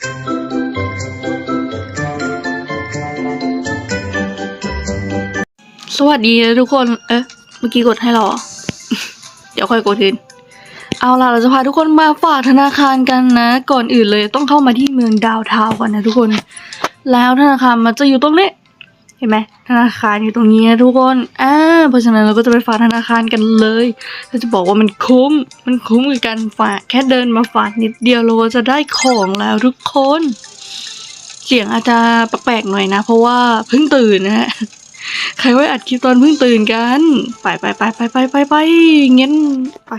สวัสดีนะทุกคน เอ๊ะ เมื่อกี้กดให้เราเหรอเดี๋ยวค่อยกดคืน เอาล่ะ เราจะพาทุกคนมาฝากธนาคารกันนะ ก่อนอื่นเลยต้องเข้ามาที่เมืองดาวเทาวก่อนนะทุกคน แล้วธนาคารมันจะอยู่ตรงนี้ เห็นไหมธนาคารอยู่ตรงนี้นะทุกคนอ่าเพราะฉะนั้นเราก็จะไปฝากธนาคารกันเลยเราจะบอกว่ามันคุ้ม มันคุ้มกับการฝากแค่เดินมาฝากนิดเดียวเราก็จะได้ของแล้วทุกคน เสียงอาจจะแปลกๆหน่อยนะ เพราะว่าเพิ่งตื่นนะฮะใครไว้อัดคลิปตอนเพิ่งตื่นกัน ไปไปไปไปไปไปไปเงี้ยไป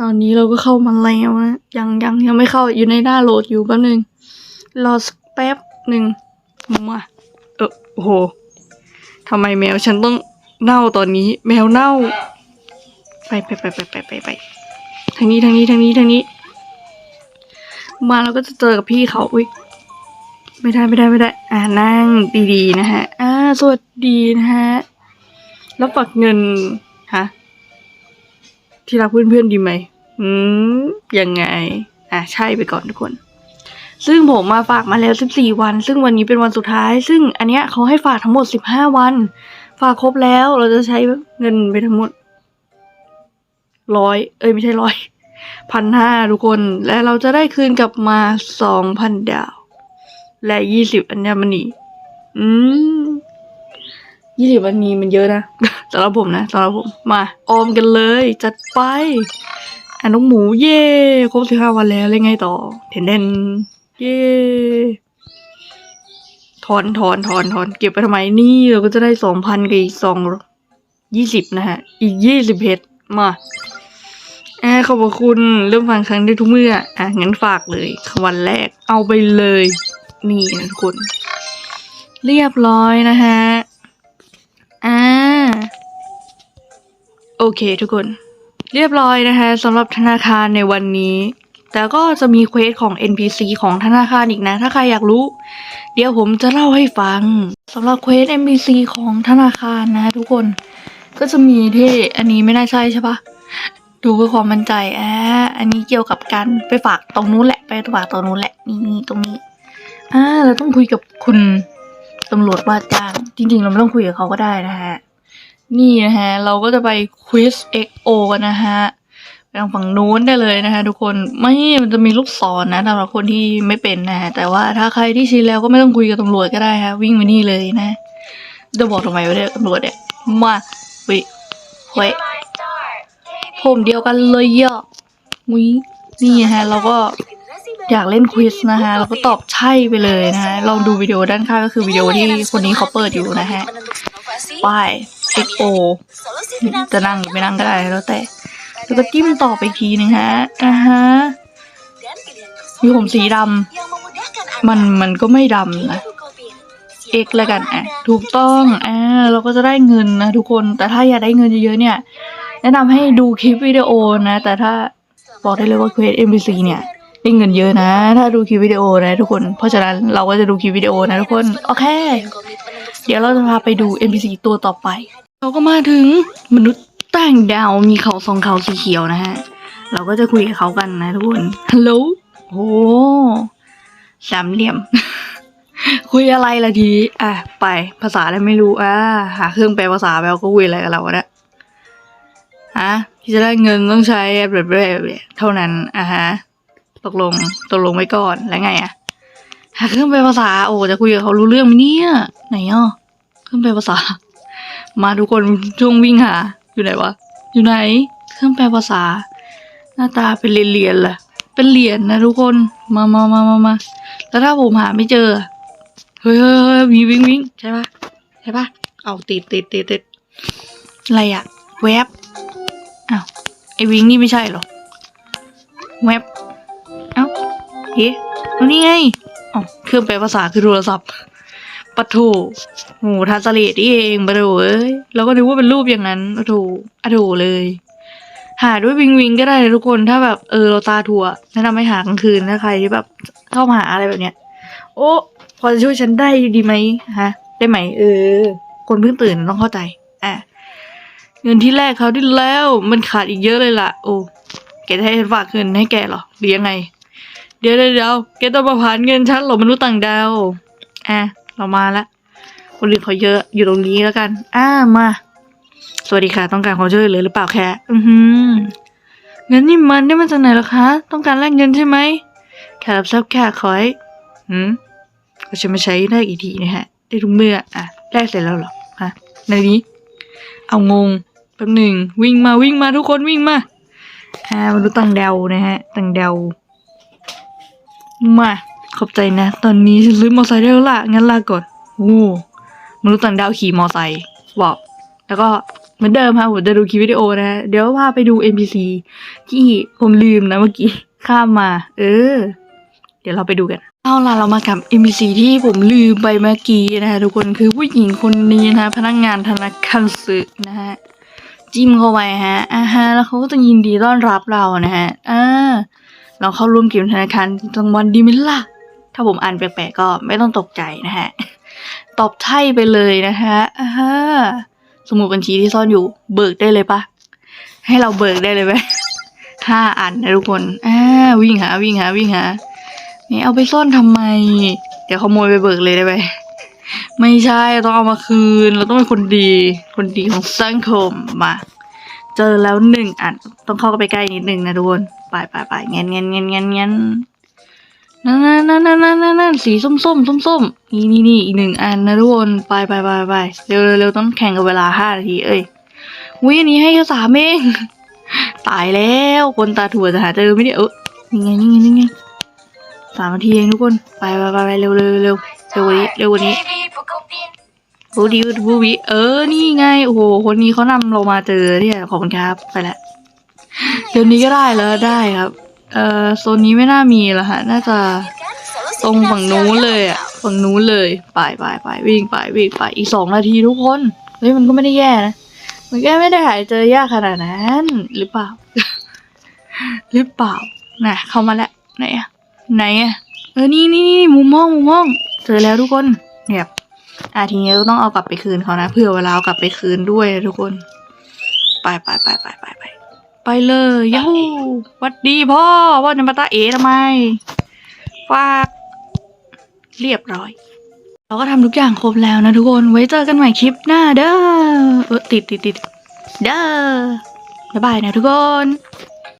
ตอนนี้เราก็เข้ามาแล้วนะยังยังยังไม่เข้าอยู่ในหน้าโหลดอยู่แป๊บนึงรอสักแป๊บหนึ่งมา โอ้โหทำไมแมวฉันต้องเน่าตอนนี้ แมวเน่า ไปไปไปไปไปไปไปทางนี้ทางนี้ทางนี้ทางนี้ มาเราก็จะเจอกับพี่เขาอุ้ยไม่ได้ไม่ได้ไม่ได้ อ่านั่งดีๆนะฮะ อ่าสวัสดีนะฮะแล้วฝากเงินฮะที่รักเพื่อนๆดีไหมอืมยังไง อ่าใช่ไปก่อนทุกคน ซึ่งผมมาฝากมาแล้ว 14 วัน ซึ่งวันนี้เป็นวันสุดท้าย ซึ่งอันเนี้ยเขาให้ฝากทั้งหมด 15 วัน ฝากครบแล้วเราจะใช้เงินไปทั้งหมดร้อยเอ้ยไม่ใช่ร้อยพันห้าทุกคน และเราจะได้คืนกลับมาสองพันดาว และยี่สิบอัญมณีอืมยี่สิบอันนี้มันเยอะนะสำหรับผมนะสำหรับผมมาออมกันเลย จัดไปอะน้องหมูเย่ครบสิบห้าวันแล้วแล้วไงต่อเทนเดน เย่ถอนถอนถอนถอนเก็บไปทำไมนี่เราก็จะได้สองพันกับอีกสองยี่สิบนะฮะ อีกยี่สิบเพชรมาแอบขอบคุณเริ่มฟังครั้งได้ทุกเมื่อ อะ งั้นฝากเลยวันแรกเอาไปเลย นี่นะทุกคน เรียบร้อยนะฮะ อ่า โอเคทุกคน เรียบร้อยนะคะสำหรับธนาคารในวันนี้ แต่ก็จะมีเควสของ NPC ของธนาคารอีกนะ ถ้าใครอยากรู้ เดี๋ยวผมจะเล่าให้ฟังสำหรับเควส NPC ของธนาคารนะทุกคนก็จะมีที่อันนี้ไม่น่าใช่ใช่ปะดูเพื่อความมั่นใจอ่าอันนี้เกี่ยวกับการไปฝากตรงนู้นแหละ ไปฝากตรงนู้นแหละนี่ตรงนี้อ่าเราต้องคุยกับคุณตำรวจว่าจ้าง จริง ๆ เราไม่ต้องคุยกับเขาก็ได้นะฮะ นี่นะฮะ เราก็จะไป quiz XO กันนะฮะ ไปทางฝั่งนู้นได้เลยนะคะทุกคนไม่มันจะมีลูกศรนะสำหรับคนที่ไม่เป็นนะฮะแต่ว่าถ้าใครที่ชินแล้วก็ไม่ต้องคุยกับตำรวจก็ได้ฮะวิ่งมานี่เลยนะจะบอกทำไมวะเนี่ยตำรวจเนี่ยมาวิเฮ้ยผมเดียวกันเลยเยอะวินี่ฮะเราก็อยากเล่นควิสนะฮะเราก็ตอบใช่ไปเลยนะฮะลองดูวิดีโอด้านข้างก็คือวิดีโอที่คนนี้เขาเปิดอยู่นะฮะป้าย XO จะนั่งหรือไม่นั่งก็ได้แล้วแต่ แล้วก็จิ้มต่อไปอีกทีนึงฮะอ่าฮะมีผมสีดำมันมันก็ไม่ดำนะ X แล้วกันอะถูกต้องอ่าเราก็จะได้เงินนะทุกคนแต่ถ้าอยากได้เงินเยอะๆเนี่ย แนะนำให้ดูคลิปวิดีโอนะ แต่ถ้าบอกได้เลยว่าเควส MBC เนี่ยได้เงินเยอะนะ ถ้าดูคลิปวิดีโอนะทุกคน เพราะฉะนั้นเราก็จะดูคลิปวิดีโอนะทุกคน โอเค เดี๋ยวเราจะพาไปดู NPC ตัวต่อไป เราก็มาถึงมนุษย์ ต่างดาวมีเขาสองเขาสีเขียวนะฮะ เราก็จะคุยกับเขากันนะทุกคน ฮัลโหล โอ้สามเหลี่ยม คุยอะไรล่ะทีนี้อะ ไป ภาษาอะไรไม่รู้อ่าหาเครื่องแปลภาษาไปเราก็คุยอะไรกับเราวะเนี่ยฮะที่จะได้เงินต้องใช้แบบแบบเท่านั้นอะฮะ ตกลง ตกลงไว้ก่อน แล้วไงอะหาเครื่องแปลภาษา โอ้ จะคุยกับเขารู้เรื่องไหมเนี่ย ไหนอะ เครื่องแปลภาษา มาทุกคนช่วงวิ่งหา อยู่ไหนวะ อยู่ไหน เครื่องแปลภาษา หน้าตาเป็นเหรียญๆแหละ เป็นเหรียญนะทุกคน มามามามามาแล้วถ้าผมหาไม่เจอเฮ้ยเฮ้ยเฮ้ยมีวิ่งวิ่งใช่ปะใช่ปะเอาติดติดติดติดอะไรอะแวบอ้าวไอวิ่งนี่ไม่ใช่หรอ แวบเอ้าเอ๊ะแล้วนี่ไงอ๋อเครื่องแปลภาษาคือโทรศัพท์ ปะโถโหทัสเลดนี่เองปะโถเอ้ยเราก็นึกว่าเป็นรูปอย่างนั้นปะโถอะโถเลย หาด้วยวิงวิงก็ได้นะทุกคนถ้าแบบเออเราตาถั่วแนะนำให้หากลางคืนถ้าใครที่แบบชอบหาอะไรแบบเนี้ย โอ้พอจะช่วยฉันได้ดีไหมฮะ ได้ไหมเออ คนเพิ่งตื่นต้องเข้าใจอะเงินที่แรกเขาวที่แล้วมันขาดอีกเยอะเลยล่ะ โอ้แกจะให้ฉันฝากเงินให้แกเหรอหรือยังไง เดี๋ยวเดี๋ยวเดี๋ยวแกต้องมาผ่านเงินฉันเหรอมนุษย์ต่างดาวอะ เรามาและคนอื่นเขาเยอะอยู่ตรงนี้แล้วกันอ่ามา สวัสดีค่ะ ต้องการความช่วยเหลือหรือเปล่าแค่อือหือเงินนี่มันได้มาจากไหนหรอคะ ต้องการแลกเงินใช่ไหมแค่รับทราบแค่ขอให้หืมก็จะมาใช้ได้อีกทีนะฮะ ได้ทุกเมื่อ อะแลกเสร็จแล้วหรอฮะในนี้ เอางงแป๊บหนึ่งวิ่งมาวิ่งมาทุกคนวิ่งมาอ่ามนุษย์ต่างดานะฮะต่างดามา ขอบใจนะ ตอนนี้ฉันซื้อมอเตอร์ไซค์ได้แล้วล่ะ งั้นลาก่อนโอ้มนุษย์ต่างดาวขี่มอเตอร์ไซค์ว้าวแล้วก็เหมือนเดิมค่ะผมจะดูคลิปวิดีโอนะ เดี๋ยวพาไปดู NPC ที่ผมลืมนะเมื่อกี้ ข้ามมา เออ เดี๋ยวเราไปดูกัน เอาล่ะเรามากับ NPC ที่ผมลืมไปเมื่อกี้นะคะทุกคนคือผู้หญิงคนนี้นะ พนักงานธนาคารสึนะฮะจิ้มเข้าไปฮะอ่าฮะ แล้วเขาก็จะยินดีต้อนรับเรานะฮะอ่าเราเข้าร่วมเกมธนาคารกลางวันดีไหมล่ะ ถ้าผมอ่านแปลกๆก็ไม่ต้องตกใจนะฮะ ตอบใช่ไปเลยนะฮะอ่าฮะสมุดบัญชีที่ซ่อนอยู่ เบิกได้เลยปะให้เราเบิกได้เลยไหมห้าอันนะทุกคนอ่าวิ่งหาวิ่งหาวิ่งหานี่เอาไปซ่อนทำไม เดี๋ยวขโมยไปเบิกเลยได้ไหมไม่ใช่ต้องเอามาคืน เราต้องเป็นคนดี คนดีของสังคมมา เจอแล้วหนึ่งอัน ต้องเข้าไปใกล้นิดนึงนะทุกคน ไปไปไปเงี้ยเงี้ยเงี้ยเงี้ยเงี้ย นั่นนั่นนั่นนั่นนั่นนั่นสีส้มส้มส้มส้มนี่นี่นี่อีกหนึ่งอันนะทุกคนไปไปไปไปเร็วเร็วต้องแข่งกับเวลาห้านาทีเอ้ยวิอันนี้ให้แค่สามเองตายแล้วคนตาถั่วจะหาเจอไม่ได้เออนี่ไงนี่ไงนี่ไงสามนาทีเองทุกคนไปไปไปไปเร็วเร็วเร็วเร็วว่านี้เร็วว่านี้บูดีบูบีเออนี่ไงโอ้โหคนนี้เขานำเรามาเจอเนี่ยขอบคุณครับไปละเดี๋ยวนี้ก็ได้แล้วได้ครับ เอ่อโซนนี้ไม่น่ามีแล้วฮะ น่าจะตรงฝั่งนู้นเลยอะ ฝั่งนู้นเลยไปไปไปวิ่งไปวิ่งไปอีกสองนาทีทุกคน เฮ้ยมันก็ไม่ได้แย่นะ มันแค่ไม่ได้หายเจอยากขนาดนั้นหรือเปล่า หรือเปล่า น่ะ เข้ามาแล้วไหนอะไหนอะเออนี่นี่นี่มุมห้องมุมห้องเจอแล้วทุกคน เนี่ยอะทีนี้เราต้องเอากลับไปคืนเขานะเพื่อเวลาเอากลับไปคืนด้วยทุกคน ไปไปไปไปไปไป ไปเลยยาฮูหวัดดีพ่อพ่อจะมาตาเอ๋ทำไมฝากเรียบร้อย เราก็ทำทุกอย่างครบแล้วนะทุกคนไว้เจอกันใหม่คลิปหน้าเด้อเออติดติดติดเด้อบ๊ายบายนะทุกคน